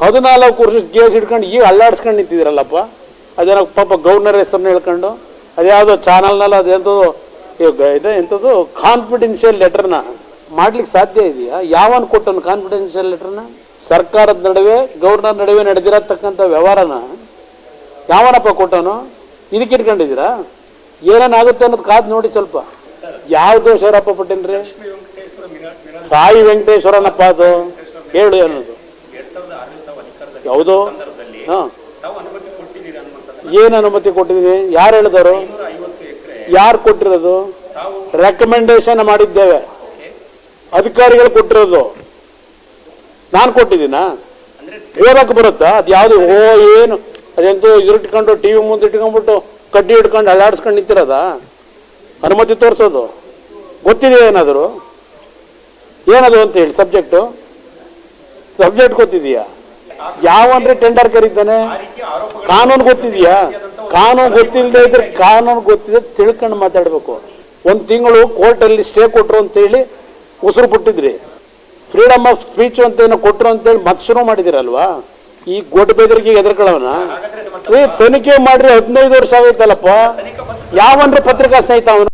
ಹದಿನಾಲ್ಕು ವರ್ಷ ಕೇಸ್ ಹಿಡ್ಕೊಂಡು ಈಗ ಅಲ್ಲಾಡ್ಸ್ಕೊಂಡು ನಿಂತಿದ್ದೀರಲ್ಲಪ್ಪ? ಅದೇನೋ ಪಾಪ ಗೌರ್ನರ್ ಹೆಸರನ್ನ ಹೇಳ್ಕೊಂಡು, ಅದ್ಯಾವುದೋ ಚಾನಲ್ನಲ್ಲಿ ಅದೆಂಥದ್ದು ಇದೆ ಎಂಥದ್ದು ಕಾನ್ಫಿಡೆನ್ಷಿಯಲ್ ಲೆಟರ್ನ ಮಾಡ್ಲಿಕ್ಕೆ ಸಾಧ್ಯ ಇದೆಯಾ? ಯಾವನ್ ಕೊಟ್ಟನು ಕಾನ್ಫಿಡೆನ್ಷಿಯಲ್ ಲೆಟರ್ನ ಸರ್ಕಾರದ ನಡುವೆ, ಗೌರ್ನರ್ ನಡುವೆ ನಡೆದಿರತಕ್ಕಂಥ ವ್ಯವಹಾರನ ಯಾವನಪ್ಪ ಕೊಟ್ಟನು? ಇದಕ್ಕೆ ಇಟ್ಕೊಂಡಿದ್ದೀರಾ ಏನೇನಾಗುತ್ತೆ ಅನ್ನೋದು ಕಾದ್ ನೋಡಿ ಸ್ವಲ್ಪ. ಯಾವ ದೋಷರಪ್ಪ ಪಟ್ಟೇನ್ರಿ? ಸಾಯಿ ವೆಂಕಟೇಶ್ವರನಪ್ಪ ಅದು. ಹೇಳು ಅನ್ನೋದು ಯಾವುದು ಹಾಂ. ಏನು ಅನುಮತಿ ಕೊಟ್ಟಿದ್ದೀನಿ ಯಾರು ಹೇಳಿದವರು? ಯಾರು ಕೊಟ್ಟಿರೋದು? ರೆಕಮೆಂಡೇಶನ್ ಮಾಡಿದ್ದೇವೆ. ಅಧಿಕಾರಿಗಳು ಕೊಟ್ಟಿರೋದು. ನಾನು ಕೊಟ್ಟಿದ್ದೀನಾ? ಹೇಳಕ್ಕೆ ಬರುತ್ತಾ? ಅದು ಯಾವುದು? ಓ ಏನು? ಅದೆಂತೂ ಇದ್ರಿಟ್ಕೊಂಡು ಟಿ ವಿ ಮುಂದೆ ಇಟ್ಕೊಂಡ್ಬಿಟ್ಟು ಕಡ್ಡಿ ಹಿಡ್ಕೊಂಡು ಅಲ್ಲಾಡಿಸ್ಕೊಂಡು ನಿಂತಿರೋದ? ಅನುಮತಿ ತೋರಿಸೋದು. ಗೊತ್ತಿದೆಯಾ ಏನಾದರೂ? ಏನದು ಅಂತ ಹೇಳಿ ಸಬ್ಜೆಕ್ಟು ಸಬ್ಜೆಕ್ಟ್ ಗೊತ್ತಿದೆಯಾ? ಯಾವನ್ರಿ ಟೆಂಡರ್ ಕರೀತಾನೆ ಕಾನೂನು ಗೊತ್ತಿದೆಯಾ? ಕಾನೂನು ಗೊತ್ತಿಲ್ಲದೆ ಇದ್ರೆ ಕಾನೂನು ಗೊತ್ತಿದೆ ತಿಳ್ಕೊಂಡು ಮಾತಾಡಬೇಕು. ಒಂದು ತಿಂಗಳು ಕೋರ್ಟಲ್ಲಿ ಸ್ಟೇ ಕೊಟ್ರು ಅಂತೇಳಿ ಉಸಿರು ಬಿಟ್ಟಿದ್ರಿ. ಫ್ರೀಡಮ್ ಆಫ್ ಸ್ಪೀಚ್ ಅಂತ ಏನೋ ಕೊಟ್ರು ಅಂತೇಳಿ ಮತ್ತೆ ಶುರು ಮಾಡಿದಿರಲ್ವಾ? ಈ ಗೊಡ್ಡ ಬೇದರಿಗೆ ಎದುರ್ಕೊಳ್ಳೋನ ಏ, ತನಿಖೆ ಮಾಡ್ರಿ, ಹದಿನೈದು ವರ್ಷ ಆಗೈತಲ್ಲಪ್ಪ ಯಾವನ್ರಿ ಪತ್ರಿಕಾ ಸ್ನೇಹಿತ ಅವನು?